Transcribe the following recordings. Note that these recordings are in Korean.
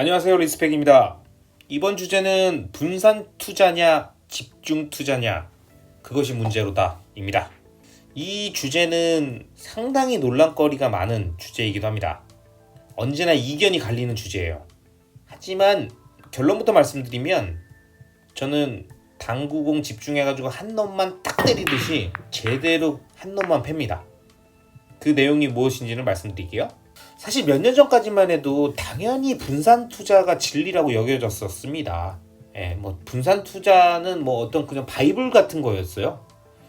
안녕하세요 리스펙입니다. 이번 주제는 분산 투자냐 집중 투자냐 그것이 문제로다 입니다. 이 주제는 상당히 논란거리가 많은 주제이기도 합니다. 언제나 이견이 갈리는 주제예요. 하지만 결론부터 말씀드리면 저는 당구공 집중해가지고 한 놈만 딱 때리듯이 제대로 한 놈만 팹니다. 그 내용이 무엇인지는 말씀드릴게요. 사실 몇 년 전까지만 해도 당연히 분산 투자가 진리라고 여겨졌었습니다. 예, 뭐 분산 투자는 뭐 어떤 그냥 바이블 같은 거였어요.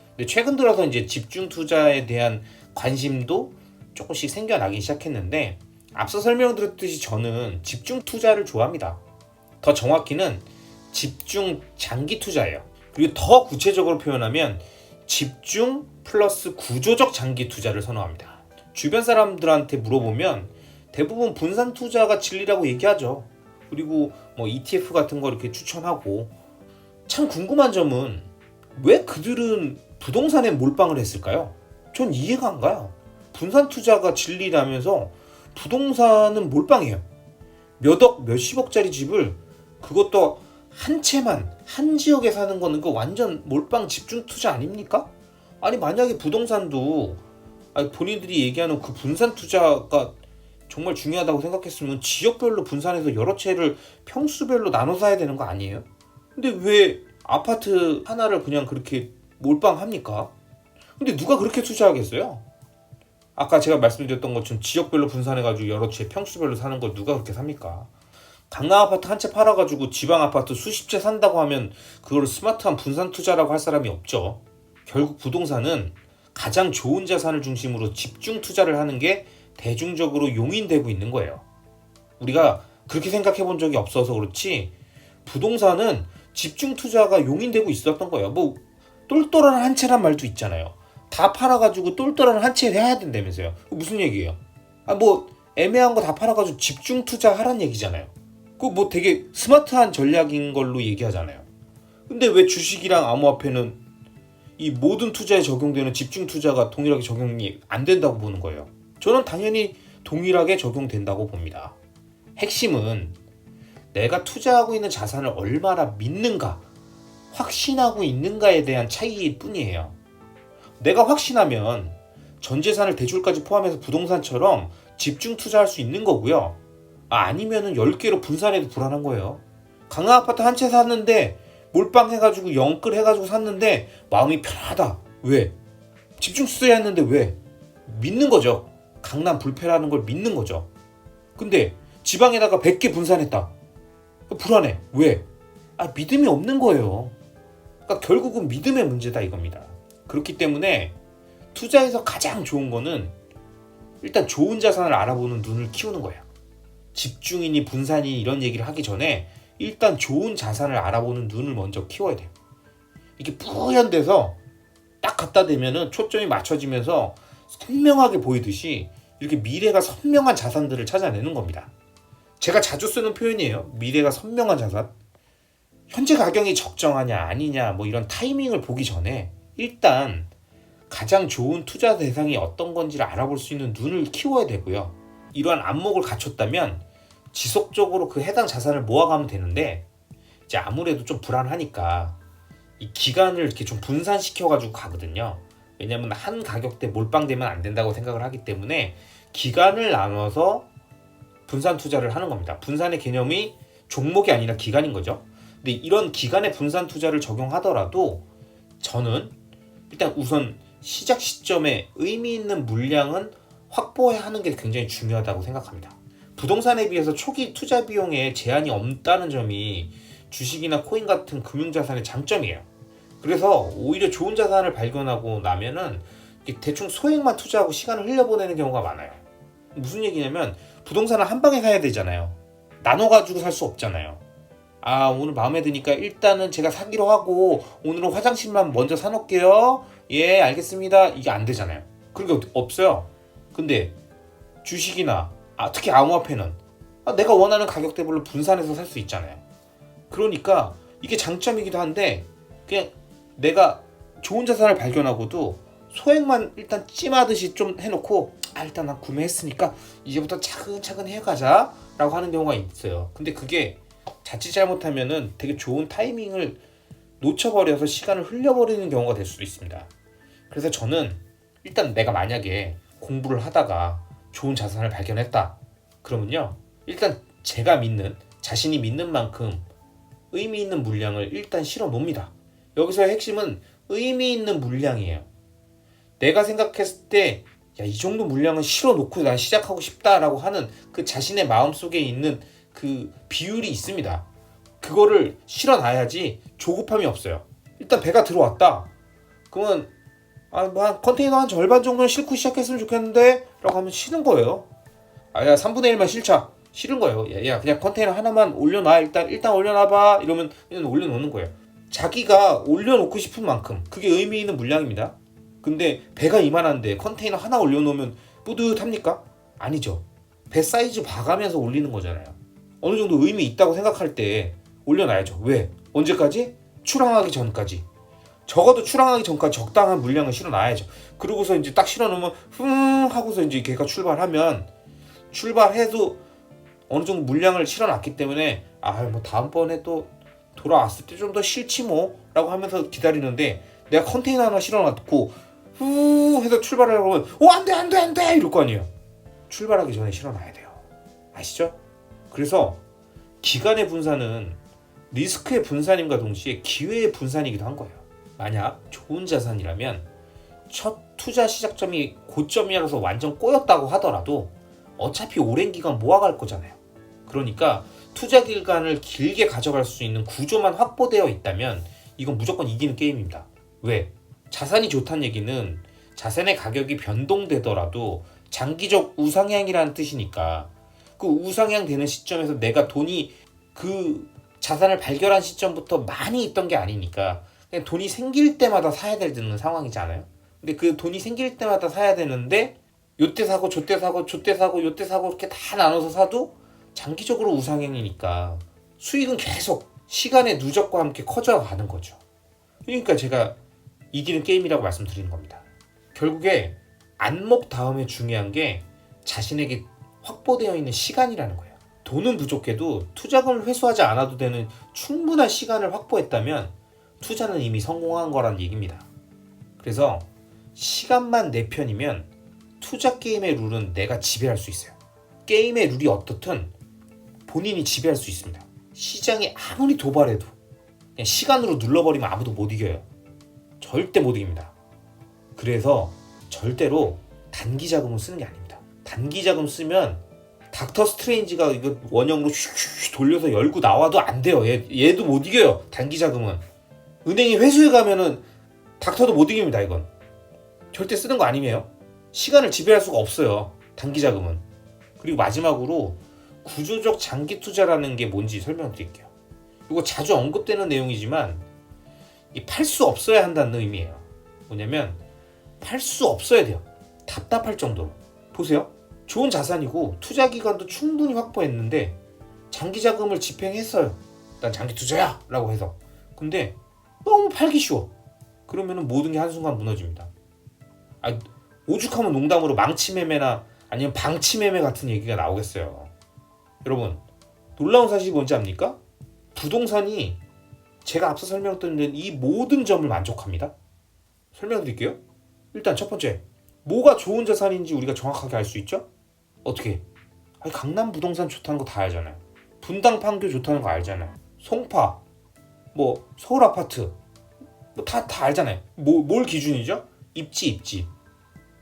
근데 최근 들어서 이제 집중 투자에 대한 관심도 조금씩 생겨나기 시작했는데 앞서 설명드렸듯이 저는 집중 투자를 좋아합니다. 더 정확히는 집중 장기 투자예요. 그리고 더 구체적으로 표현하면 집중 플러스 구조적 장기 투자를 선호합니다. 주변 사람들한테 물어보면 대부분 분산 투자가 진리라고 얘기하죠. 그리고 뭐 ETF 같은 거 이렇게 추천하고 참 궁금한 점은 왜 그들은 부동산에 몰빵을 했을까요? 전 이해가 안 가요. 분산 투자가 진리라면서 부동산은 몰빵해요. 몇억, 몇십억짜리 집을 그것도 한 채만 한 지역에 사는 거는 그 완전 몰빵 집중 투자 아닙니까? 아니 만약에 부동산도 아니 본인들이 얘기하는 그 분산 투자가 정말 중요하다고 생각했으면 지역별로 분산해서 여러 채를 평수별로 나눠 사야 되는 거 아니에요? 근데 왜 아파트 하나를 그냥 그렇게 몰빵합니까? 근데 누가 그렇게 투자하겠어요? 아까 제가 말씀드렸던 것처럼 지역별로 분산해가지고 여러 채 평수별로 사는 걸 누가 그렇게 삽니까? 강남 아파트 한 채 팔아가지고 지방 아파트 수십 채 산다고 하면 그걸 스마트한 분산 투자라고 할 사람이 없죠. 결국 부동산은 가장 좋은 자산을 중심으로 집중 투자를 하는 게 대중적으로 용인되고 있는 거예요. 우리가 그렇게 생각해 본 적이 없어서 그렇지 부동산은 집중 투자가 용인되고 있었던 거예요. 뭐 똘똘한 한 채란 말도 있잖아요. 다 팔아가지고 똘똘한 한 채 해야 된다면서요. 무슨 얘기예요? 아 뭐 애매한 거 다 팔아가지고 집중 투자하란 얘기잖아요. 그 뭐 되게 스마트한 전략인 걸로 얘기하잖아요. 근데 왜 주식이랑 암호화폐는 이 모든 투자에 적용되는 집중 투자가 동일하게 적용이 안 된다고 보는 거예요. 저는 당연히 동일하게 적용된다고 봅니다. 핵심은 내가 투자하고 있는 자산을 얼마나 믿는가, 확신하고 있는가에 대한 차이일 뿐이에요. 내가 확신하면 전 재산을 대출까지 포함해서 부동산처럼 집중 투자할 수 있는 거고요. 아, 아니면은 10개로 분산해도 불안한 거예요. 강남 아파트 한 채 샀는데 몰빵 해가지고 영끌 해가지고 샀는데 마음이 편하다. 왜? 집중 투자했는데 왜? 믿는 거죠. 강남 불패라는 걸 믿는 거죠. 근데 지방에다가 100개 분산했다. 불안해. 왜? 아, 믿음이 없는 거예요. 그러니까 결국은 믿음의 문제다 이겁니다. 그렇기 때문에 투자에서 가장 좋은 거는 일단 좋은 자산을 알아보는 눈을 키우는 거예요. 집중이니 분산이니 이런 얘기를 하기 전에 일단 좋은 자산을 알아보는 눈을 먼저 키워야 돼요. 이게 뿌연돼서 딱 갖다 대면은 초점이 맞춰지면서 선명하게 보이듯이 이렇게 미래가 선명한 자산들을 찾아내는 겁니다. 제가 자주 쓰는 표현이에요. 미래가 선명한 자산. 현재 가격이 적정하냐 아니냐 뭐 이런 타이밍을 보기 전에 일단 가장 좋은 투자 대상이 어떤 건지를 알아볼 수 있는 눈을 키워야 되고요. 이러한 안목을 갖췄다면 지속적으로 그 해당 자산을 모아가면 되는데 이제 아무래도 좀 불안하니까 이 기간을 이렇게 좀 분산시켜 가지고 가거든요. 왜냐면 한 가격대 몰빵되면 안 된다고 생각을 하기 때문에 기간을 나눠서 분산 투자를 하는 겁니다. 분산의 개념이 종목이 아니라 기간인 거죠. 근데 이런 기간의 분산 투자를 적용하더라도 저는 일단 우선 시작 시점에 의미 있는 물량은 확보해야 하는 게 굉장히 중요하다고 생각합니다. 부동산에 비해서 초기 투자 비용에 제한이 없다는 점이 주식이나 코인 같은 금융자산의 장점이에요. 그래서 오히려 좋은 자산을 발견하고 나면은 대충 소액만 투자하고 시간을 흘려보내는 경우가 많아요. 무슨 얘기냐면 부동산을 한 방에 사야 되잖아요. 나눠가지고 살 수 없잖아요. 아 오늘 마음에 드니까 일단은 제가 사기로 하고 오늘은 화장실만 먼저 사놓을게요. 예 알겠습니다. 이게 안 되잖아요. 그런 게 없어요. 근데 주식이나 아, 특히 암호화폐는 아, 내가 원하는 가격대별로 분산해서 살 수 있잖아요. 그러니까 이게 장점이기도 한데 그냥 내가 좋은 자산을 발견하고도 소액만 일단 찜하듯이 좀 해놓고 아 일단 난 구매했으니까 이제부터 차근차근 해가자 라고 하는 경우가 있어요. 근데 그게 자칫 잘못하면은 되게 좋은 타이밍을 놓쳐버려서 시간을 흘려버리는 경우가 될 수도 있습니다. 그래서 저는 일단 내가 만약에 공부를 하다가 좋은 자산을 발견했다. 그러면요. 일단 제가 믿는 자신이 믿는 만큼 의미 있는 물량을 일단 실어 놓습니다. 여기서의 핵심은 의미 있는 물량이에요. 내가 생각했을 때, 야, 이 정도 물량은 실어 놓고 난 시작하고 싶다라고 하는 그 자신의 마음 속에 있는 그 비율이 있습니다. 그거를 실어 놔야지 조급함이 없어요. 일단 배가 들어왔다. 그러면 아, 뭐한 컨테이너 한 절반 정도는 싣고 시작했으면 좋겠는데 라고 하면 싫은 거예요. 아, 야, 3분의 1만 실차. 싫은 거예요. 야, 야, 그냥 컨테이너 하나만 올려놔. 일단, 일단 올려놔봐. 이러면 그냥 올려놓는 거예요. 자기가 올려놓고 싶은 만큼. 그게 의미 있는 물량입니다. 근데 배가 이만한데 컨테이너 하나 올려놓으면 뿌듯합니까? 아니죠. 배 사이즈 봐가면서 올리는 거잖아요. 어느 정도 의미 있다고 생각할 때 올려놔야죠. 왜? 언제까지? 출항하기 전까지. 적어도 출항하기 전까지 적당한 물량을 실어놔야죠. 그러고서 이제 딱 실어놓으면 흥 하고서 이제 걔가 출발하면 출발해도 어느 정도 물량을 실어놨기 때문에 아 뭐 다음번에 또 돌아왔을 때 좀 더 실지 뭐라고 하면서 기다리는데 내가 컨테이너 하나 실어놨고 후 해서 출발을 하면 오 안돼 안돼 안돼 이럴 거 아니에요. 출발하기 전에 실어놔야 돼요. 아시죠? 그래서 기간의 분산은 리스크의 분산임과 동시에 기회의 분산이기도 한 거예요. 만약 좋은 자산이라면 첫 투자 시작점이 고점이라서 완전 꼬였다고 하더라도 어차피 오랜 기간 모아갈 거잖아요. 그러니까 투자 기간을 길게 가져갈 수 있는 구조만 확보되어 있다면 이건 무조건 이기는 게임입니다. 왜? 자산이 좋다는 얘기는 자산의 가격이 변동되더라도 장기적 우상향이라는 뜻이니까 그 우상향 되는 시점에서 내가 돈이 그 자산을 발견한 시점부터 많이 있던 게 아니니까 그냥 돈이 생길 때마다 사야 되는 상황이잖아요. 근데 그 돈이 생길 때마다 사야 되는데 요때 사고 저때 사고 저때 사고 요때 사고 이렇게 다 나눠서 사도 장기적으로 우상향이니까 수익은 계속 시간의 누적과 함께 커져가는 거죠. 그러니까 제가 이기는 게임이라고 말씀드리는 겁니다. 결국에 안목 다음에 중요한 게 자신에게 확보되어 있는 시간이라는 거예요. 돈은 부족해도 투자금을 회수하지 않아도 되는 충분한 시간을 확보했다면 투자는 이미 성공한 거란 얘기입니다. 그래서 시간만 내 편이면 투자 게임의 룰은 내가 지배할 수 있어요. 게임의 룰이 어떻든 본인이 지배할 수 있습니다. 시장이 아무리 도발해도 시간으로 눌러버리면 아무도 못 이겨요. 절대 못 이깁니다. 그래서 절대로 단기 자금을 쓰는 게 아닙니다. 단기 자금 쓰면 닥터 스트레인지가 이거 원형으로 슉슉 돌려서 열고 나와도 안 돼요. 얘, 얘도 못 이겨요. 단기 자금은. 은행이 회수해 가면은 닥터도 못 이깁니다. 이건. 절대 쓰는 거 아니에요. 시간을 지배할 수가 없어요. 단기 자금은. 그리고 마지막으로 구조적 장기 투자라는 게 뭔지 설명드릴게요. 이거 자주 언급되는 내용이지만 팔 수 없어야 한다는 의미예요. 뭐냐면 팔 수 없어야 돼요. 답답할 정도로. 보세요. 좋은 자산이고 투자 기간도 충분히 확보했는데 장기 자금을 집행했어요. 난 장기 투자야 라고 해서. 근데 너무 팔기 쉬워. 그러면은 모든 게 한순간 무너집니다. 아, 오죽하면 농담으로 망치 매매나 아니면 방치 매매 같은 얘기가 나오겠어요. 여러분, 놀라운 사실이 뭔지 압니까? 부동산이 제가 앞서 설명드린 이 모든 점을 만족합니다. 설명드릴게요. 일단 첫 번째, 뭐가 좋은 자산인지 우리가 정확하게 알 수 있죠? 어떻게? 아니, 강남 부동산 좋다는 거 다 알잖아요. 분당 판교 좋다는 거 알잖아요. 송파, 뭐 서울 아파트, 뭐 다 다 알잖아요. 뭐, 뭘 기준이죠? 입지, 입지.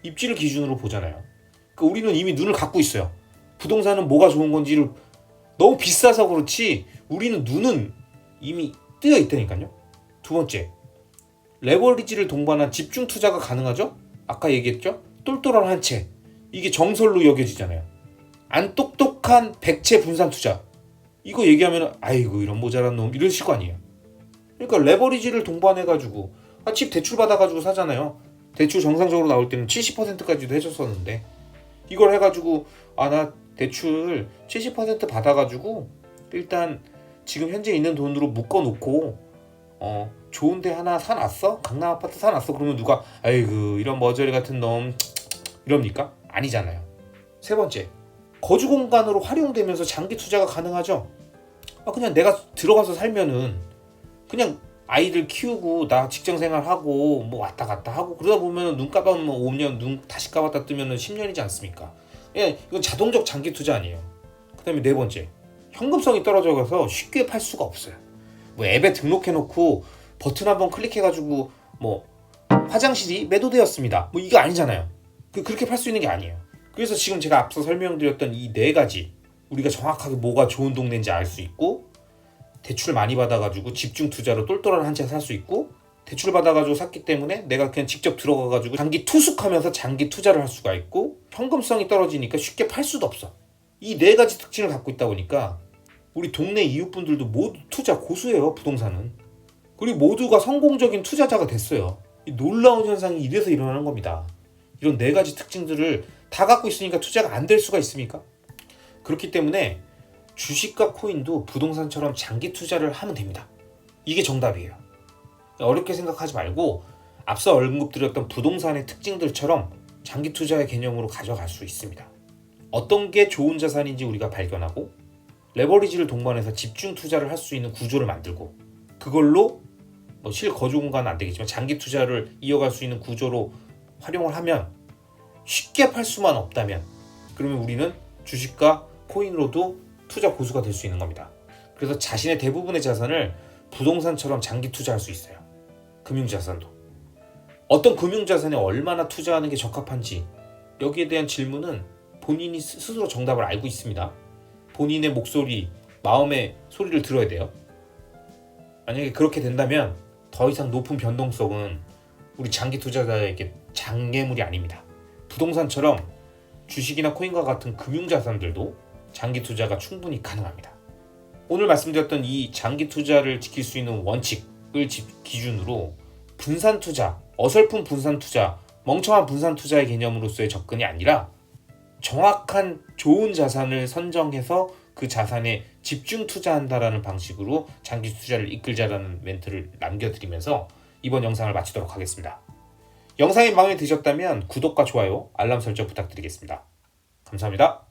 입지를 기준으로 보잖아요. 그러니까 우리는 이미 눈을 갖고 있어요. 부동산은 뭐가 좋은 건지를 너무 비싸서 그렇지 우리는 눈은 이미 뜨여 있다니까요. 두 번째, 레버리지를 동반한 집중 투자가 가능하죠? 아까 얘기했죠? 똘똘한 한 채. 이게 정설로 여겨지잖아요. 안 똑똑한 백채 분산 투자. 이거 얘기하면 아이고 이런 모자란 놈 이러실 거 아니에요. 그러니까 레버리지를 동반해가지고 아, 집 대출 받아가지고 사잖아요. 대출 정상적으로 나올 때는 70%까지도 해줬었는데 이걸 해가지고 아 나 대출 70% 받아가지고 일단 지금 현재 있는 돈으로 묶어놓고 어 좋은데 하나 사놨어? 강남 아파트 사놨어? 그러면 누가 아이고 이런 머저리 같은 놈 이럽니까? 아니잖아요. 세 번째 거주 공간으로 활용되면서 장기 투자가 가능하죠. 아 그냥 내가 들어가서 살면은 그냥 아이들 키우고 나 직장 생활하고 뭐 왔다 갔다 하고 그러다 보면 눈 감아면 5년 눈 다시 감았다 뜨면은 10년이지 않습니까? 예, 이건 자동적 장기 투자 아니에요. 그다음에 네 번째 현금성이 떨어져서 쉽게 팔 수가 없어요. 뭐 앱에 등록해놓고 버튼 한번 클릭해가지고 뭐 화장실이 매도되었습니다. 뭐 이거 아니잖아요. 그 그렇게 팔 수 있는 게 아니에요. 그래서 지금 제가 앞서 설명드렸던 이 네 가지 우리가 정확하게 뭐가 좋은 동네인지 알 수 있고 대출 많이 받아가지고 집중 투자로 똘똘한 한 채 살 수 있고 대출 받아가지고 샀기 때문에 내가 그냥 직접 들어가가지고 장기 투숙하면서 장기 투자를 할 수가 있고 현금성이 떨어지니까 쉽게 팔 수도 없어. 이 네 가지 특징을 갖고 있다 보니까 우리 동네 이웃분들도 모두 투자 고수예요 부동산은. 그리고 모두가 성공적인 투자자가 됐어요. 이 놀라운 현상이 이래서 일어나는 겁니다. 이런 네 가지 특징들을 다 갖고 있으니까 투자가 안 될 수가 있습니까? 그렇기 때문에 주식과 코인도 부동산처럼 장기 투자를 하면 됩니다. 이게 정답이에요. 어렵게 생각하지 말고 앞서 언급드렸던 부동산의 특징들처럼 장기 투자의 개념으로 가져갈 수 있습니다. 어떤 게 좋은 자산인지 우리가 발견하고 레버리지를 동반해서 집중 투자를 할 수 있는 구조를 만들고 그걸로 뭐 실거주 공간은 안 되겠지만 장기 투자를 이어갈 수 있는 구조로 활용을 하면 쉽게 팔 수만 없다면 그러면 우리는 주식과 코인으로도 투자 고수가 될 수 있는 겁니다. 그래서 자신의 대부분의 자산을 부동산처럼 장기 투자할 수 있어요. 금융자산도. 어떤 금융자산에 얼마나 투자하는 게 적합한지 여기에 대한 질문은 본인이 스- 스스로 정답을 알고 있습니다. 본인의 목소리, 마음의 소리를 들어야 돼요. 만약에 그렇게 된다면 더 이상 높은 변동성은 우리 장기 투자자에게 장애물이 아닙니다. 부동산처럼 주식이나 코인과 같은 금융자산들도 장기 투자가 충분히 가능합니다. 오늘 말씀드렸던 이 장기 투자를 지킬 수 있는 원칙을 지- 기준으로 분산 투자, 어설픈 분산 투자, 멍청한 분산 투자의 개념으로서의 접근이 아니라 정확한 좋은 자산을 선정해서 그 자산에 집중 투자한다라는 방식으로 장기 투자를 이끌자라는 멘트를 남겨드리면서 이번 영상을 마치도록 하겠습니다. 영상이 마음에 드셨다면 구독과 좋아요, 알람 설정 부탁드리겠습니다. 감사합니다.